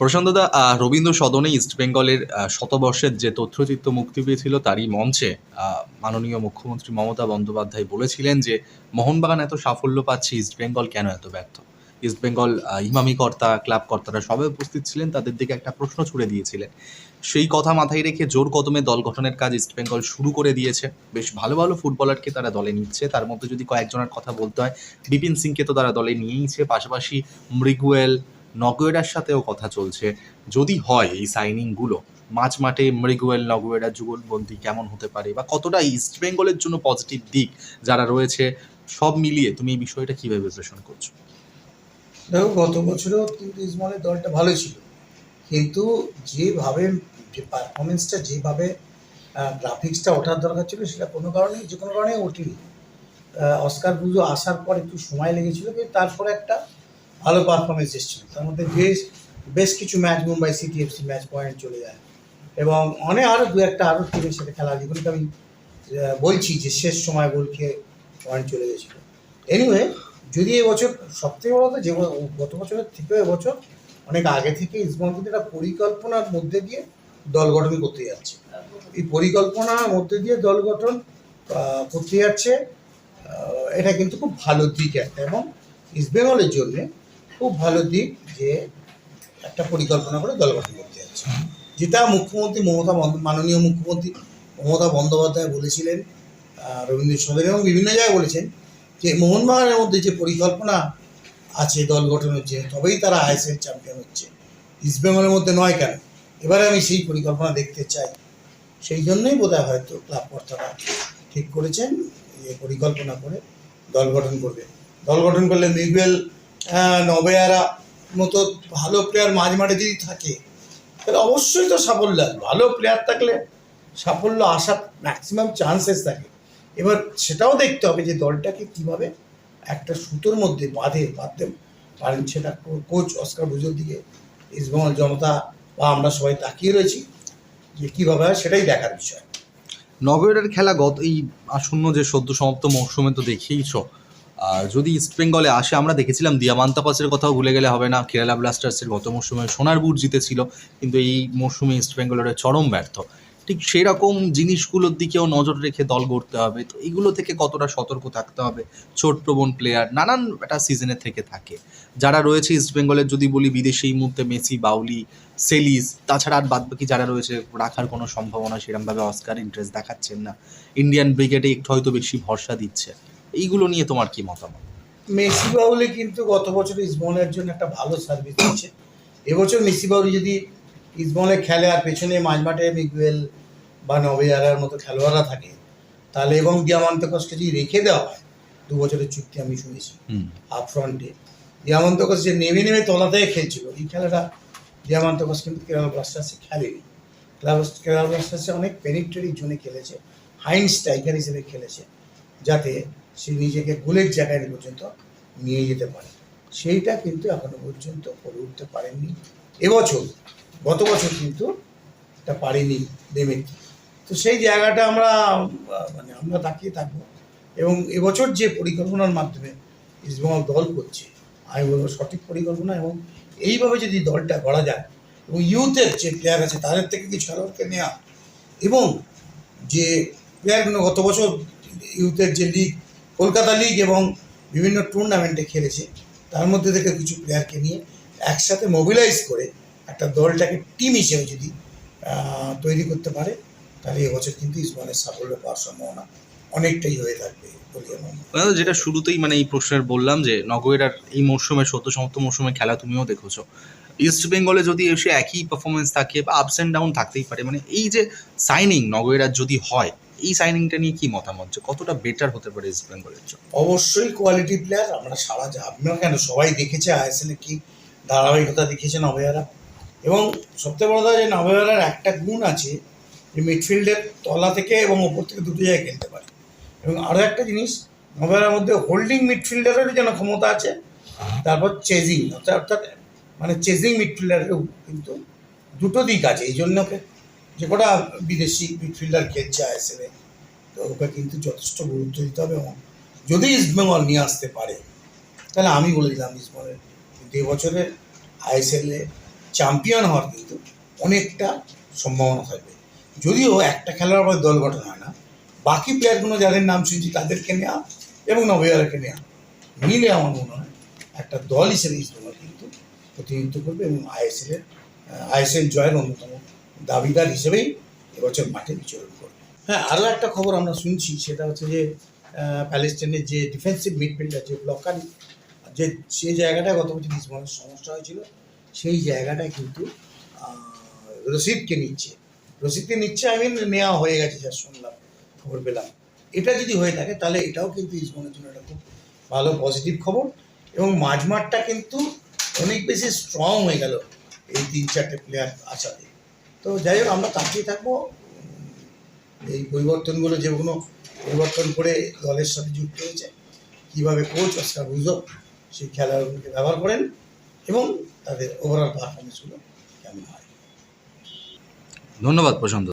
প্রশান্ত দা রবীন্দ্র সদনে ইস্ট বেঙ্গলের শতবর্ষের যে তথ্যচিত্র মুক্তি পেয়েছিল তারই মঞ্চে মাননীয় মুখ্যমন্ত্রী মমতা বন্দ্যোপাধ্যায় বলেছিলেন যে, মোহনবাগান এত সাফল্য পাচ্ছে ইস্ট বেঙ্গল কেন এত ব্যর্থ? ইস্ট বেঙ্গল ইমামি কর্তা, ক্লাব কর্তারা সবাই উপস্থিত ছিলেন, তাদের দিকে একটা প্রশ্ন ছুড়ে দিয়েছিলেন। সেই কথা মাথায় রেখে জোর কদমে দল গঠনের কাজ ইস্ট বেঙ্গল শুরু করে দিয়েছে। বেশ ভালো ভালো ফুটবলারকে তারা দলে নিচ্ছে। তার মধ্যে যদি কয়েকজনের কথা বলতে হয়, বিপিন সিংকে তো তারা দলে নিয়েইছে। পাশাপাশি মৃগুয়েল নগোয়েডার সাথেও কথা চলছে। যদি হয় এই সাইনিংগুলো মাঝ মাঠে মৃগুয়েল নগোয়েডার যুগলবন্দি কেমন হতে পারে বা কতটা ইস্ট বেঙ্গলের জন্য পজিটিভ দিক যারা রয়েছে, সব মিলিয়ে তুমি এই বিষয়টা কীভাবে বিশ্লেষণ করছ? দেখো, গত বছরেও কিন্তু ইসমানের দলটা ভালো ছিল। কিন্তু যেভাবে যে পারফরমেন্সটা যেভাবে গ্রাফিক্সটা ওঠার দরকার ছিল, সেটা কোনো কারণে যে কোনো কারণে ওঠেনি। অস্কার পুজো আসার পর একটু সময় লেগেছিল, কিন্তু তারপরে একটা ভালো পারফরমেন্স এসেছিল। তার মধ্যে বেশ বেশ কিছু match Mumbai city FC match point চলে যায়। এবং অনেক আরও দু একটা আরও টিমের সাথে খেলা যেগুলোকে আমি বলছি যে শেষ সময় গোল খেয়ে পয়েন্ট চলে গেছিল। এনিওয়ে যদি এবছর সবথেকে বড় কথা, যে গত বছরের থেকে এবছর অনেক আগে থেকে ইসবন কিন্তু একটা পরিকল্পনার মধ্যে দিয়ে দল গঠন করতে যাচ্ছে। এই পরিকল্পনার মধ্যে দিয়ে দল গঠন করতে যাচ্ছে এটা কিন্তু খুব ভালো দিক একটা। এবং ইস্টবেঙ্গলের জন্যে খুব ভালো দিক যে একটা পরিকল্পনা করে দল গঠন করতে যাচ্ছে। যেটা মুখ্যমন্ত্রী মমতা মাননীয় মুখ্যমন্ত্রী মমতা বন্দ্যোপাধ্যায় বলেছিলেন রবীন্দ্র সদন এবং বিভিন্ন জায়গায় বলেছেন যে মোহনবাগানের মধ্যে যে পরিকল্পনা আছে দল গঠনের জন্য তবেই তারা আইএসএল চ্যাম্পিয়ন হচ্ছে। ইস্টবেঙ্গলের মধ্যে নয় কেন? এবারে আমি সেই পরিকল্পনা দেখতে চাই। সেই জন্যই বোধহয় হয়তো ক্লাব কর্তারা ঠিক করেছেন যে পরিকল্পনা করে দল গঠন করবে। দল গঠন করলে মিগুয়েল নবেয়ারা মতো ভালো প্লেয়ার মাঝ মাঠে যদি থাকে, তাহলে অবশ্যই তো সাফল্য আসবে ভালো প্লেয়ার থাকলে সাফল্য আসার ম্যাক্সিমাম চান্সেস থাকে। এবার সেটাও দেখতে হবে যে দলটাকে কীভাবে একটা সুতোর মধ্যে বাঁধে, বাঁধতে পারেন সেটা কোচ অস্কার বুঝোর দিকে ইস্টবেঙ্গল জনতা বা আমরা সবাই তাকিয়ে রয়েছি যে কীভাবে হয় সেটাই দেখার বিষয়। নগরের খেলা গত এই আসন্ন যে সদ্য সমাপ্ত মৌসুমে তো দেখেইছো আর যদি ইস্ট বেঙ্গলে আসে, আমরা দেখেছিলাম দিয়ামান্তাপাসের কথাও ভুলে গেলে হবে না। কেরালা ব্লাস্টার্সের গত মৌসুমে সোনার বুট জিতেছিল, কিন্তু এই মৌসুমে ইস্ট বেঙ্গলের চরম ব্যর্থ। ঠিক সেই রকম জিনিসগুলোর দিকেও নজর রেখে দল গড়তে হবে। তো এইগুলো থেকে কতটা সতর্ক থাকতে হবে? চোটপ্রবণ প্লেয়ার নানান একটা সিজনে থেকে থাকে। যারা রয়েছে ইস্ট বেঙ্গলের যদি বলি বিদেশে এই মুহূর্তে মেসি বাউলি সেলিস তাছাড়া আর বাদবাকি যারা রয়েছে, রাখার কোনো সম্ভাবনা সেরকমভাবে অস্কার ইন্টারেস্ট দেখাচ্ছেন না। ইন্ডিয়ান ব্রিগেডে একটু হয়তো বেশি ভরসা দিচ্ছে। এইগুলো নিয়ে তোমার কি মতামত? মেসি বাউলি কিন্তু গত বছর ইসবনের জন্য একটা ভালো সার্ভিস দিচ্ছে এবছর মেসি বাউলি যদি ইসবনে খেলে আর পেছনে মাঝমাঠে মিগুয়েল বা নবেয়ারার মতো খেলোয়াড়রা থাকে তাহলে এবং দিয়ামান্তকসকে যদি রেখে দেওয়া হয় দু বছরের চুক্তি আমি শুনেছি হুম। আপ ফ্রন্টে দিয়ামান্তকস যে নেমে নেমে তলা থেকে খেলছিল এই খেলাটা দিয়ামান্তকস কিন্তু কেরালা ব্লাস্টার্সে খেলেনি। কেরালা কেরালা ব্লাস্টার্সে অনেক পেনিট্রেটিভ জোনে খেলেছে হাইন স্ট্রাইকার হিসেবে খেলেছে যাতে সে নিজেকে গোলের জায়গায় পর্যন্ত নিয়ে যেতে পারে। সেইটা কিন্তু এখনও পর্যন্ত করে উঠতে পারেননি। এবছর, গত বছর কিন্তু এটা পারেনি দেমেতি তো সেই জায়গাটা আমরা মানে আমরা তাকিয়ে থাকব। এবং এবছর যে পরিকল্পনার মাধ্যমে ইস্টবেঙ্গল দল করছে, আমি বলব সঠিক পরিকল্পনা এবং এইভাবে যদি দলটা গড়া যায়, এবং ইউথের যে প্লেয়ার আছে, তাদের থেকে কিছু খেলোয়াড়কে নেওয়া এবং যে প্লেয়ারগুলো গত বছর ইউথের যে লিগ কলকাতা লিগ এবং বিভিন্ন টুর্নামেন্টে খেলেছে। তার মধ্যে থেকে কিছু প্লেয়ারকে নিয়ে একসাথে মোবিলাইজ করে একটা দলটাকে টিম হিসেবে যদি তৈরি করতে পারে, তাহলে এবছর কিন্তু ইসমানের সাফল্য পাওয়ার সম্ভাবনা অনেকটাই হয়ে থাকবে যেটা শুরুতেই মানে এই প্রশ্নের বললাম যে নগরের এই মরশুমে সত্য সমাপ্ত মরশুমে খেলা তুমিও দেখেছ। ইস্ট বেঙ্গলে যদি এসে একই পারফরমেন্স থাকে বা আপস অ্যান্ড ডাউন থাকতেই পারে মানে এই যে সাইনিং নগরের যদি হয় এই সাইনিংটা নিয়ে কি মতামত? যে কতটা বেটার হতে পারে ইস্ট বেঙ্গলের জন্য? অবশ্যই কোয়ালিটি প্লেয়ার আমরা সারা যা আপনারা কেন, সবাই দেখেছে আইএসএল কি ধারাবাহিকতা দেখিয়েছে নভেয়ারা। এবং সবথেকে বড় কথা যে নভেয়ারার একটা গুণ আছে যে মিডফিল্ডের তলা থেকে এবং ওপর থেকে দুটো জায়গায় খেলতে পারে। এবং আরও একটা জিনিস, নভেয়ারার মধ্যে হোল্ডিং মিডফিল্ডারেরও যেন ক্ষমতা আছে, তারপর চেজিং অর্থাৎ অর্থাৎ মানে চেজিং মিডফিল্ডারেরও কিন্তু দুটো দিক আছে, এই জন্য ওকে যে কটা বিদেশি মিডফিল্ডার খেলছে আইএসএলে তো ওকে কিন্তু যথেষ্ট গুরুত্ব দিতে হবে এবং যদি ইস্টবেঙ্গল নিয়ে আসতে পারে, তাহলে আমি বলে দিলাম ইস্টবেঙ্গলের কিন্তু এবছরের আইএসএলে চ্যাম্পিয়ন হওয়ার কিন্তু অনেকটা সম্ভাবনা থাকবে। যদিও একটা খেলার পর দল গঠন হয় না, বাকি প্লেয়ারগুলো যাদের নাম শুনছি তাদেরকে নেওয়া এবং নবীয়ারকে নেওয়া মিলে আমার মনে হয় একটা দল হিসেবে ইস্টবেঙ্গল কিন্তু প্রতিনিধিত্ব করবে এবং আইএসএল এর আইএসএল জয়ের অন্যতম দাবিদার হিসেবেই এবছর মাঠে বিচরণ করবে। হ্যাঁ আরও একটা খবর আমরা শুনছি, সেটা হচ্ছে যে প্যালেস্টাইনের যে ডিফেন্সিভ মিডফিল্ডার যে ব্লকার যে যে জায়গাটায় গত বছর ইসমানের সমস্যা হয়েছিল, সেই জায়গাটায় কিন্তু রশিদকে নিচ্ছে। রশিদকে নিচ্ছে আই মিন নেওয়া হয়ে গেছে, যা শুনলাম, খবর পেলাম। এটা যদি হয়ে থাকে, তাহলে এটাও কিন্তু ইসমানের জন্য একটা খুব ভালো পজিটিভ খবর। এবং মাঝমাঠটা কিন্তু অনেক বেশি স্ট্রং হয়ে গেল এই তিন চারটে প্লেয়ার আসাতে। তো যাই হোক, আমরা তাকিয়ে থাকব। এই পরিবর্তনগুলো যেগুলো পরিবর্তন করে দলের সাথে যুক্ত হয়েছে। কীভাবে কোচ অস্কার বুঝো সেই খেলাগুলোকে ব্যবহার করেন এবং তাদের ওভারঅল পারফরমেন্সগুলো কেমন হয়। ধন্যবাদ প্রশান্ত।